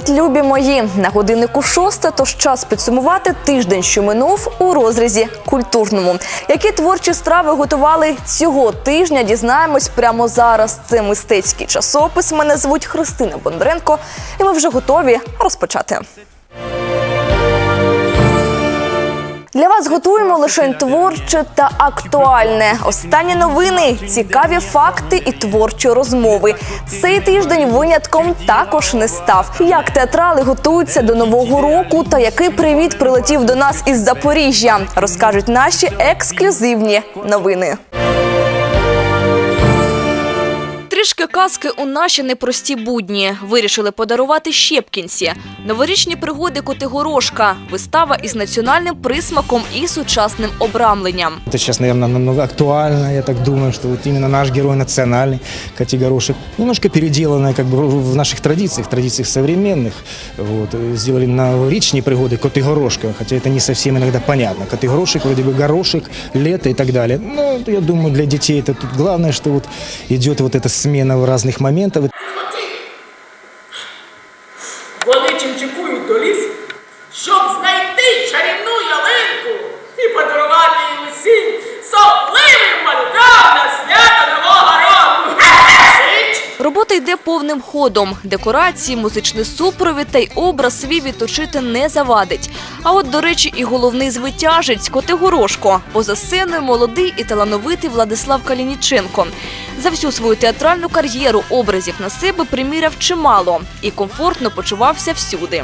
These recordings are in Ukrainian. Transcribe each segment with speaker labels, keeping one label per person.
Speaker 1: Привіт, любі мої! На годиннику шоста, тож час підсумувати тиждень, що минув у розрізі культурному. Які творчі страви готували цього тижня? Дізнаємось прямо зараз. Це мистецький часопис. Мене звуть Христина Бондаренко, і ми вже готові розпочати. Для вас готуємо лише творче та актуальне. Останні новини, цікаві факти і творчі розмови. Цей тиждень винятком також не став. Як театрали готуються до нового року та який привіт прилетів до нас із Запоріжжя, розкажуть наші ексклюзивні новини. Трішки казки у наші непрості будні вирішили подарувати щепкінці. Новорічні пригоди Котигорошка, вистава із національним присмаком і сучасним обрамленням.
Speaker 2: Это сейчас, наверное, намного актуально. Я так думаю, что вот именно наш герой национальный, Категорошек, немножко переделанная как бы в в наших традициях, традициях современных. Вот, э, сделали новорічні пригоды Котигорошка, хотя это не совсем иногда понятно. Котигорошек, вроде бы горошек, лето и так далее. Но я думаю, для детей это тут главное, что вот идет вот эта смена в разных моментов.
Speaker 3: Вони чимчикують до лісу, щоб знайти чарівну ялинку і подарувати її усім сопливим малюкам на свято Нового року. Сич!
Speaker 1: Робота йде повним ходом. Декорації, музичний супровід та й образ свій відточити не завадить. А от, до речі, і головний звитяжець Котигорошко. Поза сценою молодий і талановитий Владислав Калініченко. За всю свою театральну кар'єру образів на себе приміряв чимало і комфортно почувався всюди.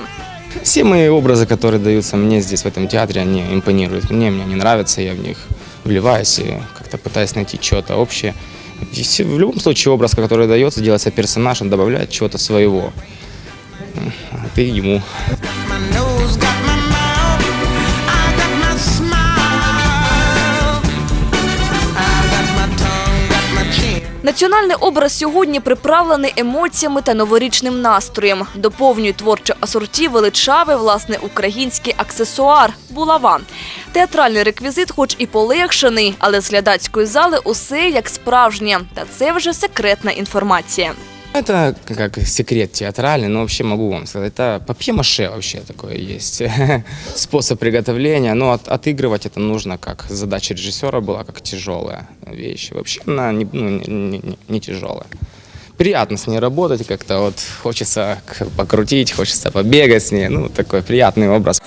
Speaker 4: Все мои образы, которые даются мне здесь, в этом театре, они импонируют мне, мне они нравятся, я в них вливаюсь и как-то пытаюсь найти что-то общее. В любом случае образ, который дается, делается персонаж, он добавляет чего-то своего. А Ты ему.
Speaker 1: Національний образ сьогодні приправлений емоціями та новорічним настроєм. Доповнює творче асорті величавий власне український аксесуар булава. Театральний реквізит, хоч і полегшений, але з глядацької зали усе як справжнє. Та це вже секретна інформація.
Speaker 4: Это как секрет театральный, но вообще могу вам сказать, это папье-маше вообще такое есть. Способ приготовления, но от- отыгрывать это нужно, как задача режиссера была, как тяжелая вещь. Вообще она не, ну, не, не- не тяжелая. Приятно с ней работать, как-то вот хочется покрутить, хочется побегать с ней, ну такой приятный образ.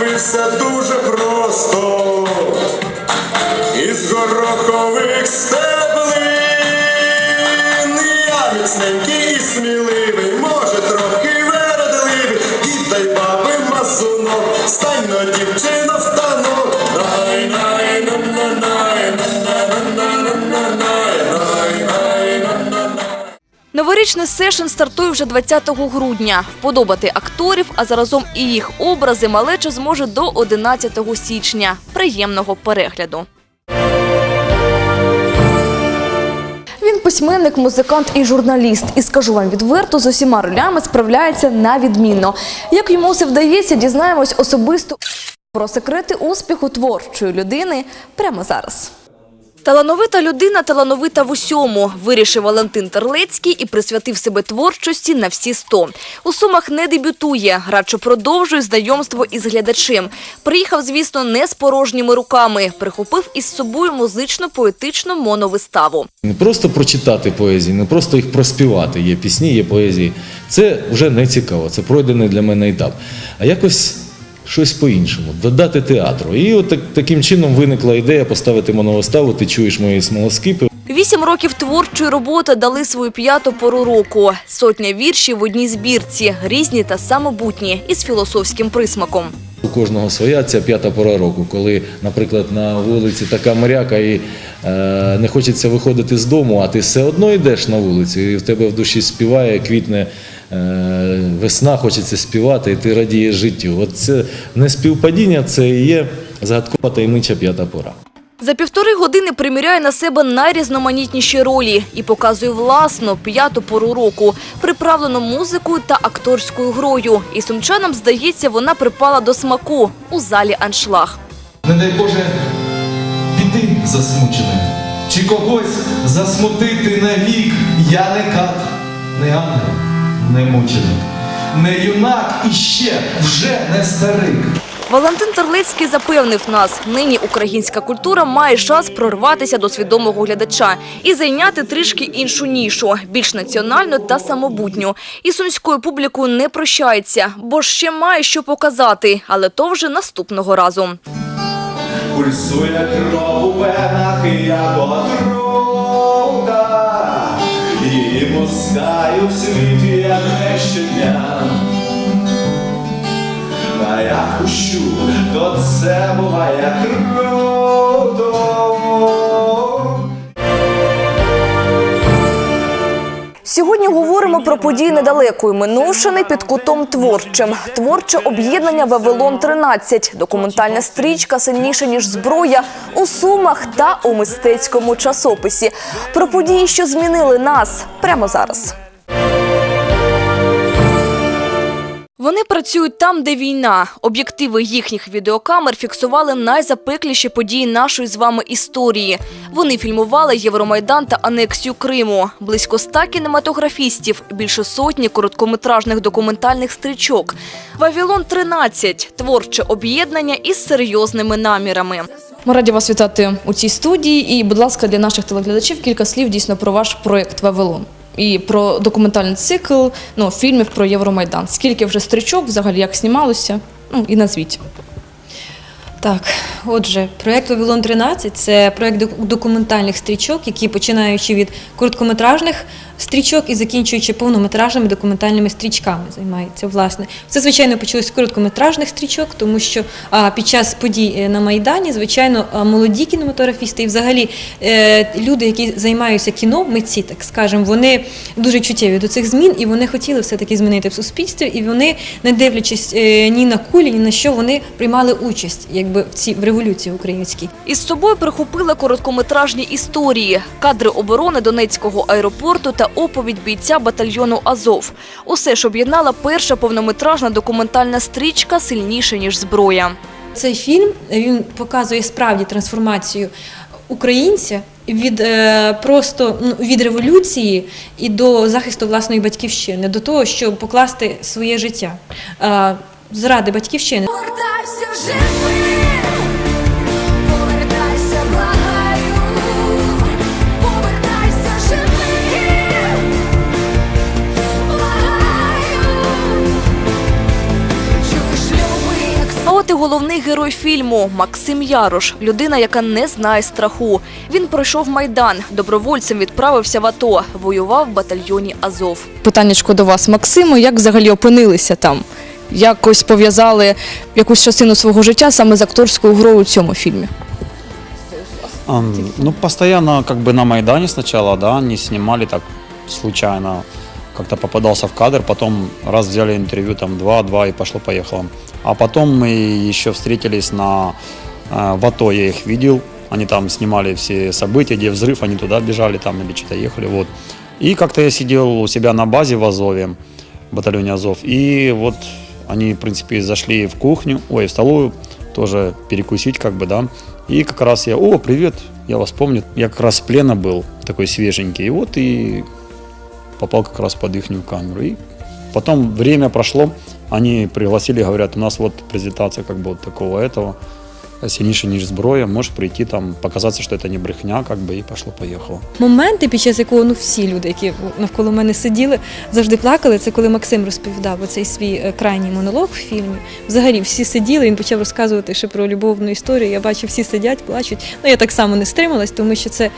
Speaker 5: І
Speaker 1: Новорічний сешн стартує вже 20 грудня. Вподобати акторів, а заразом і їх образи малеча зможе до 11 січня. Приємного перегляду. Він письменник, музикант і журналіст. І скажу вам відверто, з усіма ролями справляється на відмінно. Як йому це вдається, дізнаємось особисто про секрети успіху творчої людини прямо зараз. Талановита людина талановита в усьому, вирішив Валентин Терлецький і присвятив себе творчості на всі сто. У Сумах не дебютує, радше продовжує знайомство із глядачем. Приїхав, звісно, не з порожніми руками. Прихопив із собою музично-поетичну моновиставу.
Speaker 6: Не просто прочитати поезії, не просто їх проспівати. Є пісні, є поезії. Це вже не цікаво, це пройдений для мене етап. А якось щось по-іншому, додати театру. І от так, таким чином виникла ідея поставити моновиставу Ти чуєш мої смолоскипи.
Speaker 1: Вісім років творчої роботи дали свою п'яту пору року. Сотня віршів в одній збірці, різні та самобутні, із філософським присмаком.
Speaker 6: У кожного своя ця п'ята пора року, коли, наприклад, на вулиці така моряка і е, не хочеться виходити з дому, а ти все одно йдеш на вулицю, і в тебе в душі співає, квітне весна, хочеться співати, і ти радієш життю. От це не співпадіння, це і є загадкова таємнича п'ята пора.
Speaker 1: За півтори години приміряє на себе найрізноманітніші ролі і показує власну п'яту пору року, приправлену музикою та акторською грою. І сумчанам здається, вона припала до смаку у залі аншлаг.
Speaker 7: не дай Боже, піти засмученим, чи когось засмутити навік. Я не кат, не ангел, не мученик, не юнак і ще вже не старик.
Speaker 1: Валентин Терлецький запевнив нас, нині українська культура має шанс прорватися до свідомого глядача і зайняти трішки іншу нішу, більш національну та самобутню. І сумською публікою не прощається, бо ще має що показати, але то вже наступного разу.
Speaker 7: Пульсує кров у венах, і я отрута, світ щодня. А я пущу, то це буває круто.
Speaker 1: Сьогодні говоримо про події недалекої минувшини під кутом творчим. Творче об'єднання Вавилон 13 документальна стрічка сильніша ніж зброя у сумах та у мистецькому часописі. Про події, що змінили нас прямо зараз. Вони працюють там, де війна. Об'єктиви їхніх відеокамер фіксували найзапекліші події нашої з вами історії. Вони фільмували Євромайдан та анексію Криму. Близько ста кінематографістів, більше сотні короткометражних документальних стрічок. Вавілон 13 творче об'єднання із серйозними намірами.
Speaker 8: Ми раді вас вітати у цій студії. І, будь ласка, для наших телеглядачів кілька слів дійсно про ваш проєкт Вавилон. І про документальний цикл ну, фільмів про Євромайдан. Скільки вже стрічок, взагалі як знімалося? Ну і назвіть.
Speaker 9: Так, отже, проєкт Вавилон 13 це проєкт документальних стрічок, які починаючи від короткометражних стрічок і закінчуючи повнометражними документальними стрічками займається. Власне, це звичайно почалось з короткометражних стрічок, тому що під час подій е, на Майдані, звичайно, молоді кінематографісти і взагалі е, люди, які займаються кіно, митці, так скажемо, вони дуже чуттєві до цих змін, і вони хотіли все-таки змінити в суспільстві, і вони, не дивлячись е, ні на кулі, ні на що, вони приймали участь якби в цій в революції українській.
Speaker 1: Із собою прихопили короткометражні історії, кадри оборони Донецького аеропорту та оповідь бійця батальйону Азов. Усе ж об'єднала перша повнометражна документальна стрічка сильніше ніж зброя.
Speaker 9: Цей фільм він показує справді трансформацію українця від е, просто ну, від революції і до захисту власної батьківщини, до того, щоб покласти своє життя е, заради батьківщини.
Speaker 10: Повертайся
Speaker 1: головний герой фільму Максим Ярош, людина, яка не знає страху. Він пройшов майдан, добровольцем відправився в АТО, воював в батальйоні Азов.
Speaker 8: Питаннячко до вас, Максиму, як взагалі опинилися там? Якось пов'язали якусь частину свого життя саме з акторською грою у цьому фільмі?
Speaker 11: Ну, постоянно как бы на Майдане сначала, да, не снимали так случайно. Как-то попадался в кадр, потом раз взяли интервью, там два-два и пошло-поехало. А потом мы еще встретились на э, в АТО, я их видел. Они там снимали все события, где взрыв, они туда бежали там или что-то ехали, вот. И как-то я сидел у себя на базе в Азове, батальоне Азов, и вот они, в принципе, зашли в кухню, ой, в столовую, тоже перекусить, как бы, да. И как раз я, о, привет, я вас помню. Я как раз с плена был, такой свеженький. И вот и попал как раз под их камеру. И потом время прошло, они пригласили, говорят, у нас вот презентация как бы вот такого этого, сильнейший ніж зброя, можешь прийти там, показаться, что это не брехня, как бы, и пошло-поехало.
Speaker 9: Моменти, під час якого ну всі люди, які навколо мене сиділи, завжди плакали. Це коли Максим розповідав оцей свій е, крайній монолог в фільмі. Взагалі всі сиділи. Він почав розказувати ще про любовну історію. Я бачу, всі сидять, плачуть. Ну я так само не стрималась, тому що це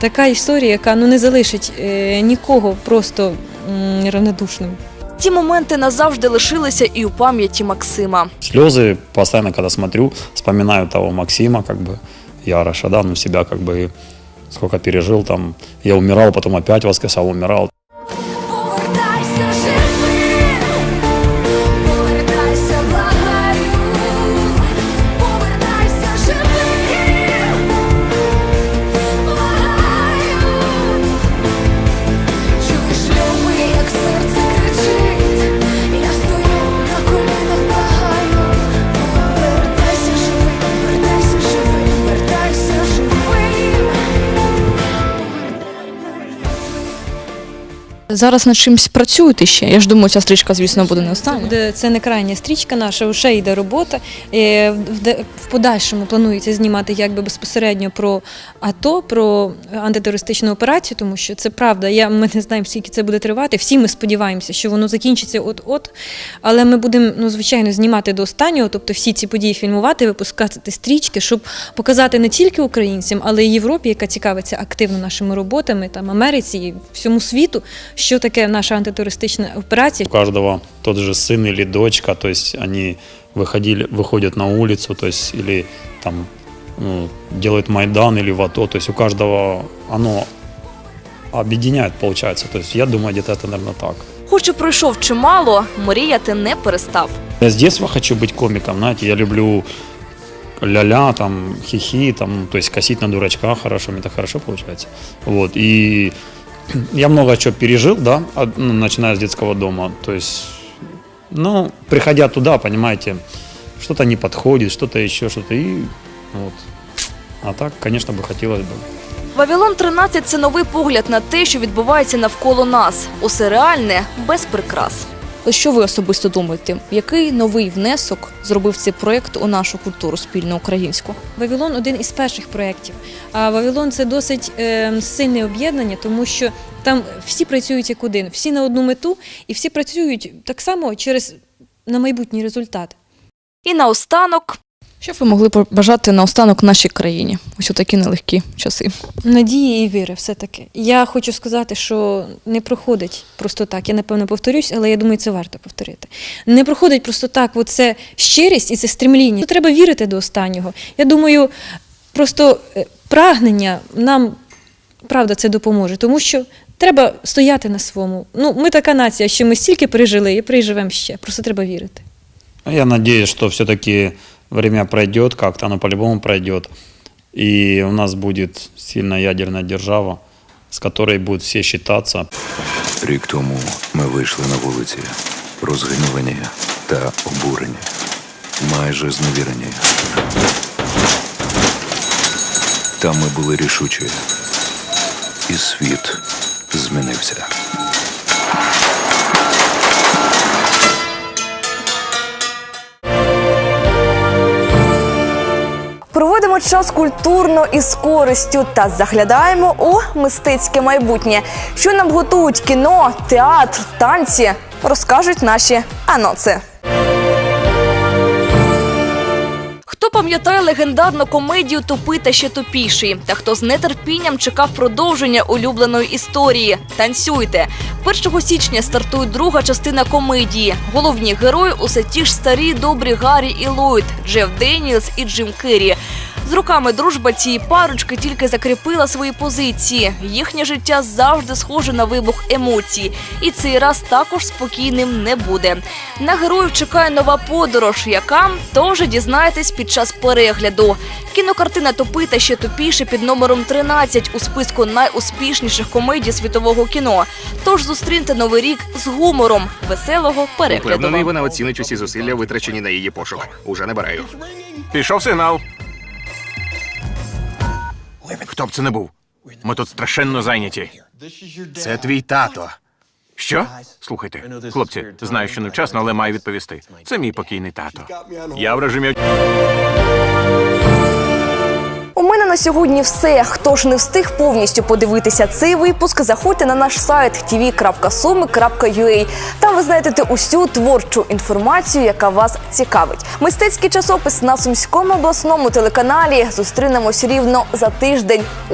Speaker 9: така історія, яка ну не залишить е, нікого просто м, равнодушним.
Speaker 1: Ті моменти назавжди лишилися і у пам'яті Максима.
Speaker 11: Слезы постоянно, когда смотрю, вспоминаю того Максима, как бы, Яроша, да, ну себя как бы сколько пережил там. Я умирал, потом опять воскресал, умирал.
Speaker 8: Зараз над чимось працюєте ще. Я ж думаю, ця стрічка, звісно, буде не остання.
Speaker 9: Буде- Це не крайня стрічка наша, вже йде робота. В подальшому планується знімати якби безпосередньо про АТО, про антитерористичну операцію, тому що це правда. Я, ми не знаємо, скільки це буде тривати. Всі ми сподіваємося, що воно закінчиться от-от. Але ми будемо, ну, звичайно, знімати до останнього, тобто всі ці події фільмувати, випускати стрічки, щоб показати не тільки українцям, але й Європі, яка цікавиться активно нашими роботами, там Америці і всьому світу, що таке наша антитерористична операція.
Speaker 11: У каждого тот же сын или дочка, то есть они выходили, выходят на улицу, то есть или там ну, делают Майдан или в АТО, то есть у каждого оно объединяет, получается. То есть я думаю, где-то это, наверное, так.
Speaker 1: Хоч і пройшов чимало, мріяти не перестав.
Speaker 11: Я с детства хочу быть комиком, знаете, я люблю ля-ля, там, хихи, там, то есть косить на дурачка хорошо, мне так хорошо получается. Вот, и я много чего пережил, да, от- ну, начиная с детского дома, то есть, ну, приходя туда, понимаете, что-то не подходит, что-то еще, что-то, и вот. А так, конечно, бы хотелось бы.
Speaker 1: Вавилон 13 – це новий погляд на те, що відбувається навколо нас. Усе реальне, без прикрас.
Speaker 8: Що ви особисто думаєте? Який новий внесок зробив цей проєкт у нашу культуру спільну українську?
Speaker 9: Вавилон один із перших проєктів. А Вавилон це досить е, сильне об'єднання, тому що там всі працюють як один, всі на одну мету, і всі працюють так само через на майбутній результат.
Speaker 1: І наостанок
Speaker 8: Що б ви могли побажати наостанок нашій країні? Ось у такі нелегкі часи.
Speaker 9: Надії і віри, все таки. Я хочу сказати, що не проходить просто так. Я напевно повторюсь, але я думаю, це варто повторити. Не проходить просто так. Оце щирість і це стремління. Треба вірити до останнього. Я думаю, просто е, прагнення нам правда це допоможе, тому що треба стояти на своєму. Ну, ми така нація, що ми стільки пережили і переживемо ще. Просто треба вірити.
Speaker 11: Я надеюсь, что все-таки время пройдет, как-то оно по-любому пройдет, и у нас будет сильная ядерная держава, с которой будут все считаться.
Speaker 12: Рік тому ми вийшли на вулиці, розгнівані та обурені, майже зневірені. Та ми були рішучі, і світ змінився.
Speaker 1: Час культурно і з користю та заглядаємо у мистецьке майбутнє. Що нам готують кіно, театр, танці, розкажуть наші анонси. Хто пам'ятає легендарну комедію Тупий та ще тупіший? Та хто з нетерпінням чекав продовження улюбленої історії? Танцюйте! 1 січня стартує друга частина комедії. Головні герої усе ті ж старі добрі Гаррі і Ллойд, Джеф Деніелс і Джим Керрі. З роками дружба цієї парочки тільки закріпила свої позиції. Їхнє життя завжди схоже на вибух емоцій, і цей раз також спокійним не буде. На героїв чекає нова подорож, яка теж дізнаєтесь під час перегляду. Кінокартина «Тупий та ще тупіше під номером 13 у списку найуспішніших комедій світового кіно. Тож зустріньте новий рік з гумором, веселого перегляду.
Speaker 13: Впевнений, вона оцінить усі зусилля, витрачені на її пошук. Уже набираю. Пішов сигнал. Хто б це не був? Ми тут страшенно зайняті. Це твій тато. Що? Слухайте, хлопці, знаю, що невчасно, але маю відповісти. Це мій покійний тато. Я в.
Speaker 1: У мене на сьогодні все. Хто ж не встиг повністю подивитися цей випуск, заходьте на наш сайт tv.sumi.ua. Там ви знайдете усю творчу інформацію, яка вас цікавить. Мистецький часопис на сумському обласному телеканалі. Зустрінемось рівно за тиждень.